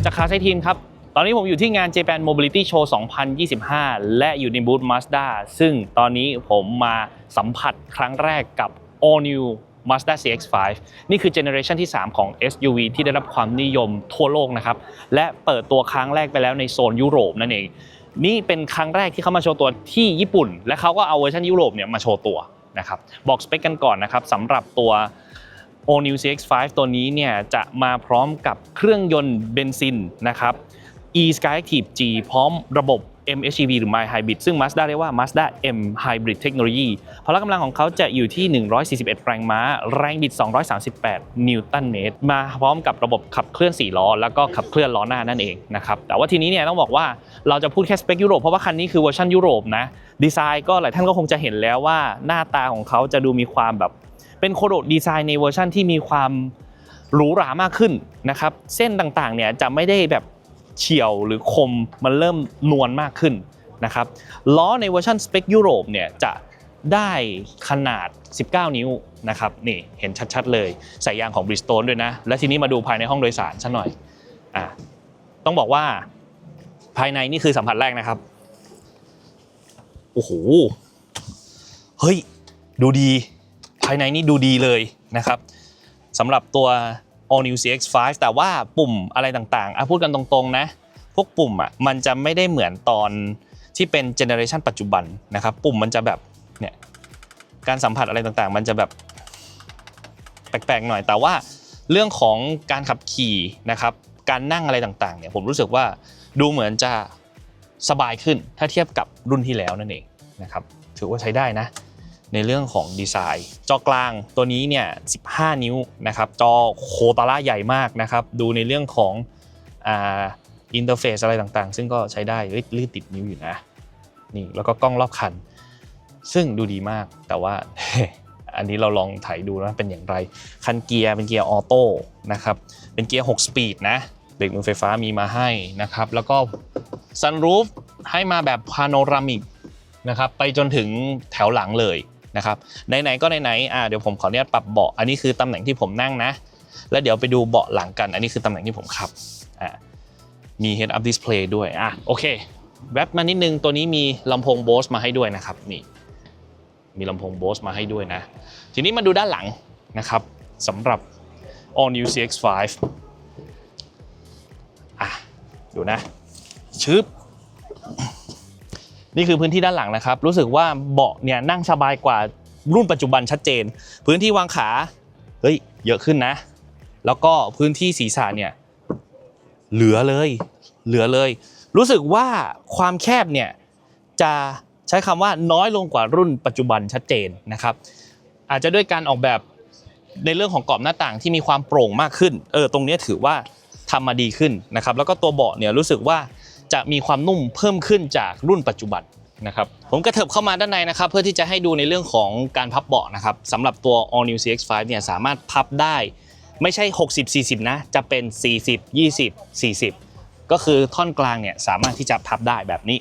ผมอาจะคาไซทีนครับ ตอนนี้ผมอยู่ที่งาน Japan Mobility Show 2025 และอยู่ในบูธ Mazda ซึ่งตอนนี้ผมมาสัมผัสครั้งแรกกับ All New Mazda CX-5 นี่คือเจเนอเรชันที่ 3 ของ SUV ที่ได้รับความนิยมทั่วโลกนะครับ และเปิดตัวครั้งแรกไปแล้วในโซนยุโรปนั่นเอง นี่เป็นครั้งแรกที่เขามาโชว์ตัวที่ญี่ปุ่น และเขาก็เอาเวอร์ชันยุโรปเนี่ยมาโชว์ตัวนะครับ บอกสเปคกันก่อนนะครับสำหรับตัว All New CX-5 ตัวนี้เนี่ยจะมาพร้อมกับเครื่องยนต์เบนซินนะครับ e Skyactiv G พร้อมระบบ MHEV หรือ My Hybrid ซึ่ง Mazda เรียกว่า Mazda M Hybrid Technology พละกำลังของเขาจะอยู่ที่ 141 แรงม้า แรงบิด 238 นิวตันเมตร มาพร้อมกับระบบขับเคลื่อน 4 ล้อ แล้วก็ขับเคลื่อนล้อหน้านั่นเองนะครับ แต่ว่าทีนี้เนี่ยต้องบอกว่าเราจะพูดแค่สเปคยุโรป เพราะว่าคันนี้คือเวอร์ชันยุโรปนะ ดีไซน์ก็หลายท่านก็คงจะเห็นแล้วว่าหน้าตาของเขาจะดูมีความแบบ เป็นโคโดดีไซน์ในเวอร์ชันที่มีความหรูหรามากขึ้นนะครับ เส้นต่างๆเนี่ยจะไม่ได้แบบเฉียวหรือคมมันเริ่มนวลมากขึ้นนะครับล้อในเวอร์ชันสเปคยุโรปเนี่ยจะได้ขนาด 19 นิ้วนะครับนี่เห็นชัดๆเลยใส่ยางของ Bridgestone ด้วยนะ และทีนี้มาดูภายในห้องโดยสารซะหน่อยอะต้องบอกว่าภายในนี่คือสัมผัสแรกนะครับโอ้โหเฮ้ยดูดีายในนี่ดูดีเลยนะครับสำหรับตัว All New CX-5 แต่ว่าปุ่มอะไรต่างๆอะพูดกันตรงๆนะ พวกปุ่มอะมันจะไม่ได้เหมือนตอนที่เป็นเจเนอเรชันปัจจุบันนะครับ ปุ่มมันจะแบบเนี่ยการสัมผัสอะไรต่างๆ มันจะแบบแปลกๆหน่อยแต่ว่าเรื่องของการขับขี่นะครับ การนั่งอะไรต่างๆเนี่ยผมรู้สึกว่าดูเหมือนจะสบายขึ้นถ้าเทียบกับรุ่นที่แล้วนั่นเองนะครับถือว่าใช้ได้นะ ในเรื่องของดีไซน์ จอกลางตัวนี้เนี่ย 15 นิ้วนะครับ จอโคตาร่าใหญ่มากนะครับ ดูในเรื่องของอินเทอร์เฟซอะไรต่างๆ ซึ่งก็ใช้ได้เลื่นติดนิ้วอยู่นะ นี่แล้วก็กล้องรอบคัน ซึ่งดูดีมาก แต่ว่าอันนี้เราลองถ่ายดูนะเป็นอย่างไร คันเกียร์เป็นเกียร์ออโต้นะครับ เป็นเกียร์ 6 สปีดนะเบรกมือไฟฟ้ามีมาให้นะครับ แล้วก็ซันรูฟให้มาแบบพาโนรามิกนะครับ ไปจนถึงแถวหลังเลย นะครับไหนๆก็ไหนๆอ่าเดี๋ยวผมขออนุญาตปรับเบาะอันนี้คือตำแหน่งที่ผมนั่งนะ แล้วเดี๋ยวไปดูเบาะหลังกัน อันนี้คือตำแหน่งที่ผมขับอ่ามี head up display ด้วยอะโอเคแวบมานิดนึงตัวนี้มีลำโพง Bose มาให้ด้วยนะครับนี่มีลำโพง Bose มาให้ด้วยนะ ทีนี้มาดูด้านหลังนะครับสำหรับ All New CX-5 อะดูนะชึบ นี่คือพื้นที่ด้านหลังนะครับ รู้สึกว่าเบาะเนี่ยนั่งสบายกว่ารุ่นปัจจุบันชัดเจน พื้นที่วางขาเฮ้ยเยอะขึ้นนะ แล้วก็พื้นที่ศีรษะเนี่ยเหลือเลย เหลือเลย รู้สึกว่าความแคบเนี่ยจะใช้คำว่าน้อยลงกว่ารุ่นปัจจุบันชัดเจนนะครับ อาจจะด้วยการออกแบบในเรื่องของกรอบหน้าต่างที่มีความโปร่งมากขึ้น เออ ตรงนี้ถือว่าทำมาดีขึ้นนะครับ แล้วก็ตัวเบาะเนี่ยรู้สึกว่า จะมีความนุ่มเพิ่มขึ้นจากรุ่นปัจจุบันนะครับผมกระเถิบเข้ามาด้านในนะครับ เพื่อที่จะให้ดูในเรื่องของการพับเบาะนะครับสำหรับตัว All New CX-5 เนี่ยสามารถพับได้ไม่ใช่ 60 40 นะ จะเป็น 40 20 40 ก็คือท่อนกลางเนี่ยสามารถที่จะพับได้แบบนี้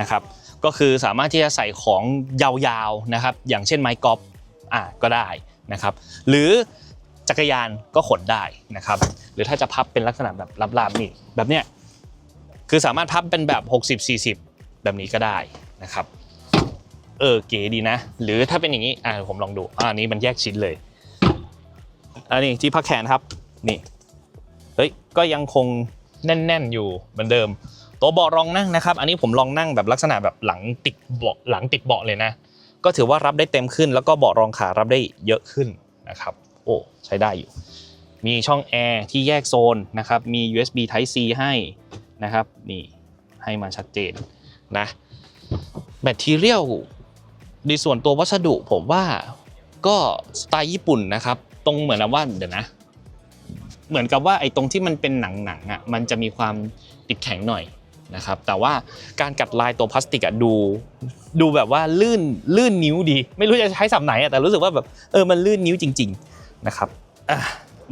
นะครับก็คือสามารถที่จะใส่ของยาวๆนะครับอย่างเช่นไม้กอล์ฟอะก็ได้นะครับหรือจักรยานก็ขนได้นะครับหรือถ้าจะพับเป็นลักษณะแบบลาบๆนี่แบบเนี้ย คือสามารถพับเป็นแบบ 60 40 แบบนี้ก็ได้นะครับ เออเก๋ดีนะ หรือถ้าเป็นอย่างนี้ อะผมลองดูอะอันนี้มันแยกชิ้นเลย อันนี้ที่พักแขนครับ นี่ เฮ้ย ก็ยังคงแน่น ๆ อยู่เหมือนเดิม ตัวเบาะรองนั่งนะครับ อันนี้ผมลองนั่งแบบลักษณะแบบหลังติดเบาะหลังติดเบาะเลยนะ ก็ถือว่ารับได้เต็มขึ้น แล้วก็เบาะรองขารับได้เยอะขึ้นนะครับ โอ้ใช้ได้อยู่ มีช่องแอร์ที่แยกโซนนะครับ มี USB Type C ให้ นะครับ นี่ให้มาชัดเจนนะแบตทีเรียลในส่วนตัววัสดุผมว่าก็สไตล์ญี่ปุ่นนะครับ ตรงเหมือนกับว่าเดี๋ยวนะ เหมือนกับว่าไอ้ตรงที่มันเป็นหนังๆอะมันจะมีความติดแข็งหน่อยนะครับ แต่ว่าการกัดลายตัวพลาสติกอะดู ดูแบบว่าลื่นลื่นนิ้วดี ไม่รู้จะใช้สับไหนอะแต่รู้สึกว่าแบบเออมันลื่นนิ้วจริง ๆนะครับอะ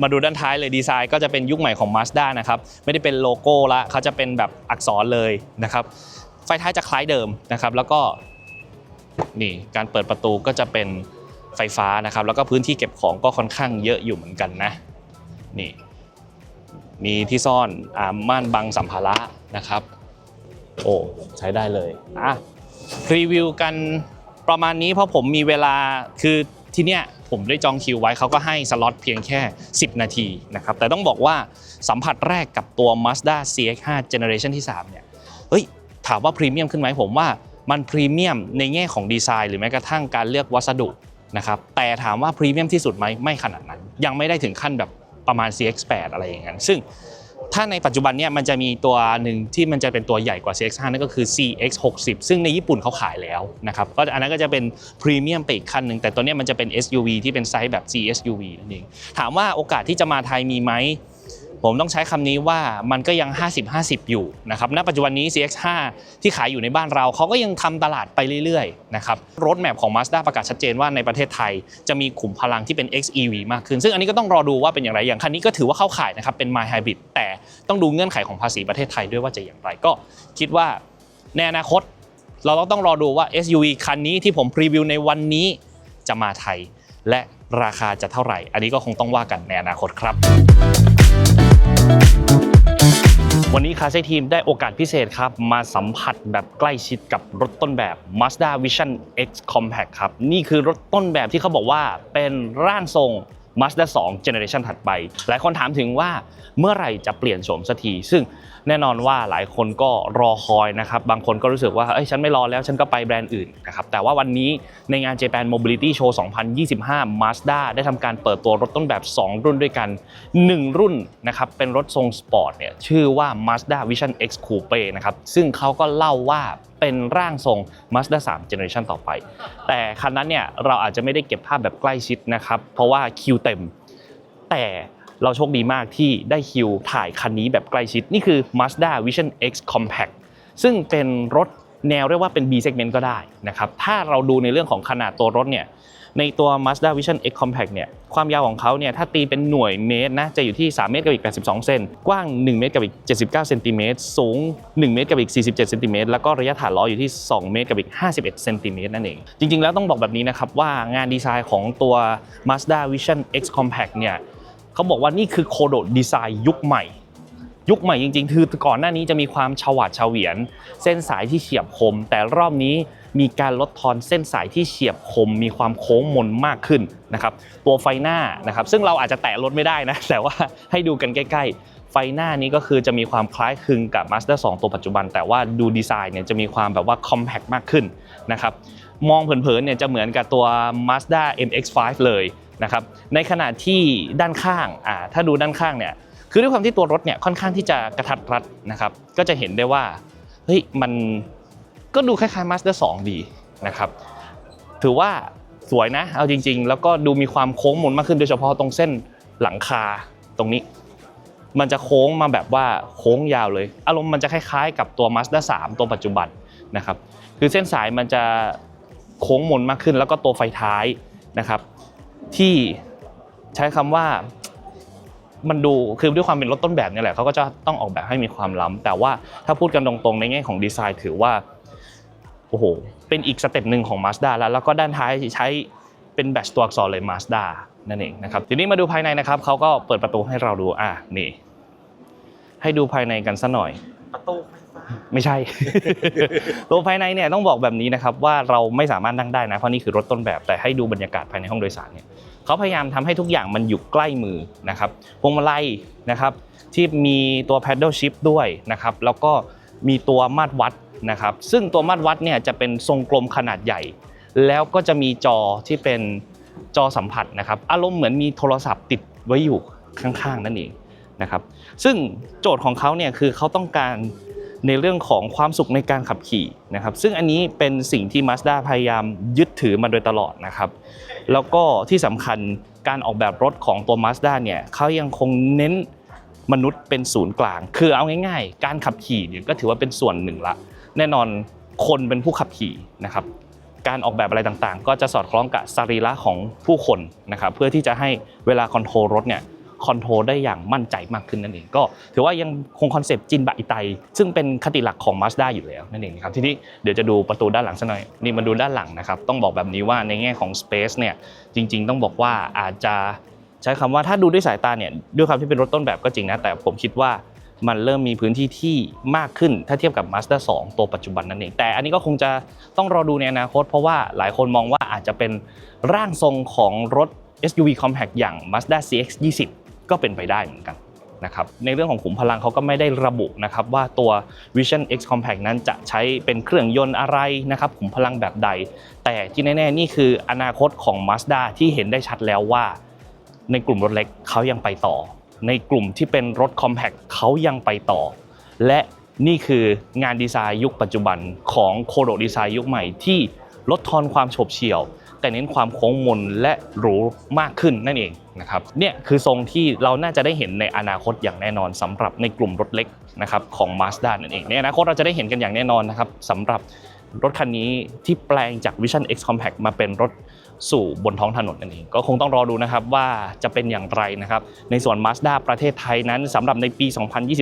มาดูด้านท้ายเลยดีไซน์ก็จะเป็นยุคใหม่ของ Mazda นะครับไม่ได้เป็นโลโก้ละเขาจะเป็นแบบอักษรเลยนะครับไฟท้ายจะคล้ายเดิมนะครับ แล้วก็นี่การเปิดประตูก็จะเป็นไฟฟ้านะครับ แล้วก็พื้นที่เก็บของก็ค่อนข้างเยอะอยู่เหมือนกันนะนี่มีที่ซ่อนอ่าม่านบังสัมภาระนะครับ โอ้ใช้ได้เลยอะรีวิวกันประมาณนี้เพราะผมมีเวลาคือที่เนี้ย ผมได้จองคิวไว้เขาก็ให้สล็อตเพียงแค่ 10 นาทีนะครับแต่ต้องบอกว่าสัมผัสแรกกับตัว Mazda CX-5 Generation ที่ 3 เนี่ยเฮ้ยถามว่าพรีเมียมขึ้นไหมผมว่ามันพรีเมียมในแง่ของดีไซน์หรือแม้กระทั่งการเลือกวัสดุนะครับแต่ถามว่าพรีเมียมที่สุดไหมไม่ขนาดนั้น ยังไม่ได้ถึงขั้นแบบประมาณ CX-8 อะไรอย่างนั้นซึ่ง ถ้าในปัจจุบันเนี่ยมันจะมีตัวหนึ่งที่มันจะเป็นตัวใหญ่กว่า CX5 นั่นก็คือ CX60 ซึ่งในญี่ปุ่นเขาขายแล้วนะครับก็อันนั้นก็จะเป็นพรีเมียมไปอีกขั้นหนึ่งแต่ตัวนี้มันจะเป็น SUV ที่เป็นไซส์แบบ CSUV นั่นเองถามว่าโอกาสที่จะมาไทยมีไหม ผมต้องใช้คำนี้ว่ามันก็ยัง 50-50 อยู่นะครับณปัจจุบันนี้ CX5 ที่ขายอยู่ในบ้านเราเขาก็ยังทำตลาดไปเรื่อยๆนะครับรถแมพของ Mazda ประกาศชัดเจนว่าในประเทศไทยจะมีขุมพลังที่เป็น XEV มากขึ้น ซึ่งอันนี้ก็ต้องรอดูว่าเป็นอย่างไรอย่างคันนี้ก็ถือว่าเข้าข่ายนะครับเป็น My Hybrid แต่ต้องดูเงื่อนไขของภาษีประเทศไทยด้วยว่าจะอย่างไรก็คิดว่าในอนาคตเราต้องรอดูว่า SUV คันนี้ที่ผมพรีวิวในวันนี้จะมาไทย และราคาจะเท่าไหร่ อันนี้ก็คงต้องว่ากันในอนาคตครับ วันนี้คาเซ่ทีมได้โอกาสพิเศษครับ มาสัมผัสแบบใกล้ชิดกับรถต้นแบบ Mazda Vision X Compact ครับ นี่คือรถต้นแบบที่เขาบอกว่าเป็นร่างทรง Mazda 2 Generation ถัดไป หลายคนถามถึงว่าเมื่อไหร่จะเปลี่ยนโฉมสักที ซึ่งแน่นอนว่าหลายคนก็รอคอยนะครับ บางคนก็รู้สึกว่า เอ้ย ฉันไม่รอแล้ว ฉันก็ไปแบรนด์อื่นนะครับ แต่ว่าวันนี้ในงาน Japan Mobility Show 2025 Mazda ได้ทำการเปิดตัวรถต้นแบบ 2 รุ่นด้วยกัน 1 รุ่นนะครับ เป็นรถทรงสปอร์ตเนี่ย ชื่อว่า Mazda Vision X Coupe นะครับ ซึ่งเขาก็เล่าว่า เป็นร่างทรง Mazda 3 Generation ต่อไป แต่คันนั้นเนี่ยเราอาจจะไม่ได้เก็บภาพแบบใกล้ชิดนะครับเพราะว่าคิวเต็ม แต่เราโชคดีมากที่ได้คิวถ่ายคันนี้แบบใกล้ชิด นี่คือ Mazda Vision X Compact ซึ่งเป็นรถแนวเรียกว่าเป็น B segment ก็ได้นะครับถ้าเราดูในเรื่องของขนาดตัวรถเนี่ย ในตัว Mazda Vision X Compact เนี่ยความยาวของเขาเนี่ยถ้าตีเป็นหน่วยเมตรนะจะอยู่ที่ 3 เมตรกับอีก 82 เซนกว้าง 1 เมตรกับอีก 79 เซนติเมตรสูง 1 เมตรกับอีก 47 เซนติเมตรแล้วก็ระยะฐานล้ออยู่ที่ 2 เมตรกับอีก 51 เซนติเมตรนั่นเอง จริง ๆ แล้วต้องบอกแบบนี้นะครับว่างานดีไซน์ของตัว Mazda Vision X Compact เนี่ยเขาบอกว่านี่คือโคโดดีไซน์ยุคใหม่ยุคใหม่จริงๆ คือก่อนหน้านี้จะมีความฉวาดเฉวียน เส้นสายที่เฉียบคม แต่รอบนี้ มีการลดทอนเส้นสายที่เฉียบคมมีความโค้งมนมากขึ้นนะครับตัวไฟหน้านะครับซึ่งเราอาจจะแตะรถไม่ได้นะแต่ว่าให้ดูกันใกล้ ๆ ไฟหน้านี้ก็คือจะมีความคล้ายคลึงกับ Mazda 2ตัวปัจจุบัน แต่ว่าดูดีไซน์เนี่ยจะมีความแบบว่า compact มากขึ้นนะครับมองเผินๆเนี่ยจะเหมือนกับตัว Mazda MX-5 เลยนะครับในขณะที่ด้านข้างอ่าถ้าดูด้านข้างเนี่ยคือด้วยความที่ตัวรถเนี่ยค่อนข้างที่จะกระทัดรัดนะครับก็จะเห็นได้ว่าเฮ้ยมัน ก็ดูคล้ายๆ Mazda 2ดีนะครับถือว่าสวยนะ เอาจริง ๆ แล้วก็ดูมีความโค้งมนมากขึ้นโดยเฉพาะตรงเส้นหลังคาตรงนี้ มันจะโค้งมาแบบว่าโค้งยาวเลย อารมณ์มันจะคล้ายๆ กับตัว Mazda 3 ตัวปัจจุบันนะครับ คือเส้นสายมันจะโค้งมนมากขึ้น แล้วก็ตัวไฟท้ายนะครับ ที่ใช้คำว่ามันดูคือด้วยความเป็นรถต้นแบบนี่แหละเขาก็จะต้องออกแบบให้มีความล้ำแต่ว่าถ้าพูดกันตรงๆในแง่ของดีไซน์ถือว่า โอ้โห เป็นอีกสเต็ปหนึ่งของ Mazda แล้ว แล้วก็ด้านท้ายใช้เป็นแบตตัวอักษรเลย Mazda นั่นเองนะครับ ทีนี้มาดูภายในนะครับ เขาก็เปิดประตูให้เราดู อะ นี่ ให้ดูภายในกันสัหน่อย ประตูไฟฟ้า ไม่ใช่ ตัวภายในเนี่ยต้องบอกแบบนี้นะครับว่าเราไม่สามารถนั่งได้นะ เพราะนี่คือรถต้นแบบ แต่ให้ดูบรรยากาศภายในห้องโดยสารเนี่ยเขาพยายามทำให้ทุกอย่างมันอยู่ใกล้มือนะครับพวงมาลัยนะครับ ที่มีตัว paddle shift ด้วยนะครับ แล้วก็มีตัวมาตรวัด นะครับซึ่งตัวมาตรวัดเนี่ยจะเป็นทรงกลมขนาดใหญ่ แล้วก็จะมีจอที่เป็นจอสัมผัสนะครับอารมณ์เหมือนมีโทรศัพท์ติดไว้อยู่ข้างๆ นั่นเองนะครับซึ่งโจทย์ของเขาเนี่ยคือเขาต้องการในเรื่องของความสุขในการขับขี่นะครับซึ่งอันนี้เป็นสิ่งที่ Mazda พยายามยึดถือมาโดยตลอดนะครับแล้วก็ที่สำคัญการออกแบบรถของตัว Mazda เนี่ยเขายังคงเน้นมนุษย์เป็นศูนย์กลาง คือเอาง่ายๆ การขับขี่เนี่ยก็ถือว่าเป็นส่วนหนึ่งละ แน่นอนคนเป็นผู้ขับขี่นะครับการออกแบบอะไรต่างๆ ก็จะสอดคล้องกับสรีระของผู้คนนะครับเพื่อที่จะให้เวลาคอนโทรลรถเนี่ยคอนโทรลได้อย่างมั่นใจมากขึ้นนั่นเองก็ถือว่ายังคงคอนเซปต์จินบะอิไต ซึ่งเป็นคติหลักของ Mazda อยู่แล้วนั่นเองครับทีนี้เดี๋ยวจะดูประตูด้านหลังสักหน่อยนี่มาดูด้านหลังนะครับต้องบอกแบบนี้ว่าในแง่ของ Space เนี่ยจริง ๆ ต้องบอกว่าอาจจะใช้คำว่าถ้าดูด้วยสายตาเนี่ยด้วยความที่เป็นรถต้นแบบก็จริงนะแต่ผมคิดว่า มันเริ่มมีพื้นที่ที่มากขึ้นถ้าเทียบกับ Mazda 2 ตัวปัจจุบันนั่นเอง แต่อันนี้ก็คงจะต้องรอดูในอนาคต เพราะว่าหลายคนมองว่าอาจจะเป็นร่างทรงของรถ SUV compact อย่าง Mazda CX-20 ก็เป็นไปได้เหมือนกันนะครับในเรื่องของขุมพลังเขาก็ไม่ได้ระบุนะครับว่าตัว Vision X Compact นั้นจะใช้เป็นเครื่องยนต์อะไรนะครับขุมพลังแบบใด แต่ที่แน่ๆนี่คืออนาคตของ Mazda ที่เห็นได้ชัดแล้วว่า ในกลุ่มรถเล็กเขายังไปต่อ ในกลุ่มที่เป็นรถ Compact เขายังไปต่อ และนี่คืองานดีไซน์ยุคปัจจุบันของโคโดดีไซน์ยุคใหม่ที่ลดทอนความโฉบเฉี่ยว แต่เน้นความโค้งมนและหรูมากขึ้นนั่นเองนะครับเนี่ยคือทรงที่เราน่าจะได้เห็นในอนาคตอย่างแน่นอนสำหรับในกลุ่มรถเล็กนะครับของ Mazda นั่นเองในอนาคตเราจะได้เห็นกันอย่างแน่นอนนะครับสำหรับรถคันนี้ที่แปลงจาก Vision X Compact มาเป็นรถ สู่บนท้องถนนนั่นเอง ก็คงต้องรอดูนะครับว่าจะเป็นอย่างไรนะครับ ในส่วน Mazda ประเทศไทยนั้นสำหรับในปี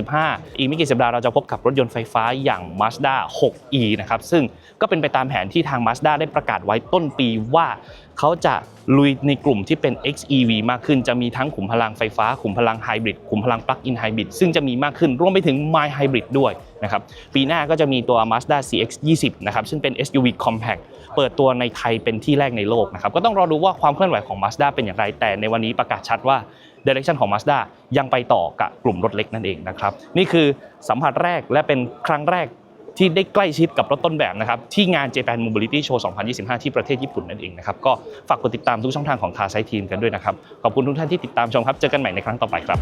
2025 อีกไม่กี่สัปดาห์เราจะพบกับรถยนต์ไฟฟ้าอย่าง Mazda 6e นะครับ ซึ่งก็เป็นไปตามแผนที่ทาง Mazda ได้ประกาศไว้ต้นปีว่าเขาจะลุยในกลุ่มที่เป็น XEV มากขึ้น จะมีทั้งขุมพลังไฟฟ้า ขุมพลังไฮบริด ขุมพลังปลั๊กอินไฮบริด ซึ่งจะมีมากขึ้น รวมไปถึง My Hybrid ด้วย นะครับปีหน้าก็จะมีตัว Mazda CX-20 นะครับซึ่งเป็น SUV compact เปิดตัวในไทยเป็นที่แรกในโลกนะครับก็ต้องรอดูว่าความเคลื่อนไหวของ Mazda เป็นอย่างไร แต่ในวันนี้ประกาศชัดว่า Direction ของ Mazda ยังไปต่อกับกลุ่มรถเล็กนั่นเองนะครับนี่คือสัมผัสแรกและเป็นครั้งแรกที่ได้ใกล้ชิดกับรถต้นแบบนะครับที่งาน Japan Mobility Show 2025 ที่ประเทศญี่ปุ่นนั่นเองนะครับก็ฝากกดติดตามทุกช่องทางของ Car Side Team กันด้วยนะครับขอบคุณทุกท่านที่ติดตามชมครับเจอกันใหม่ในครั้งต่อไปครับ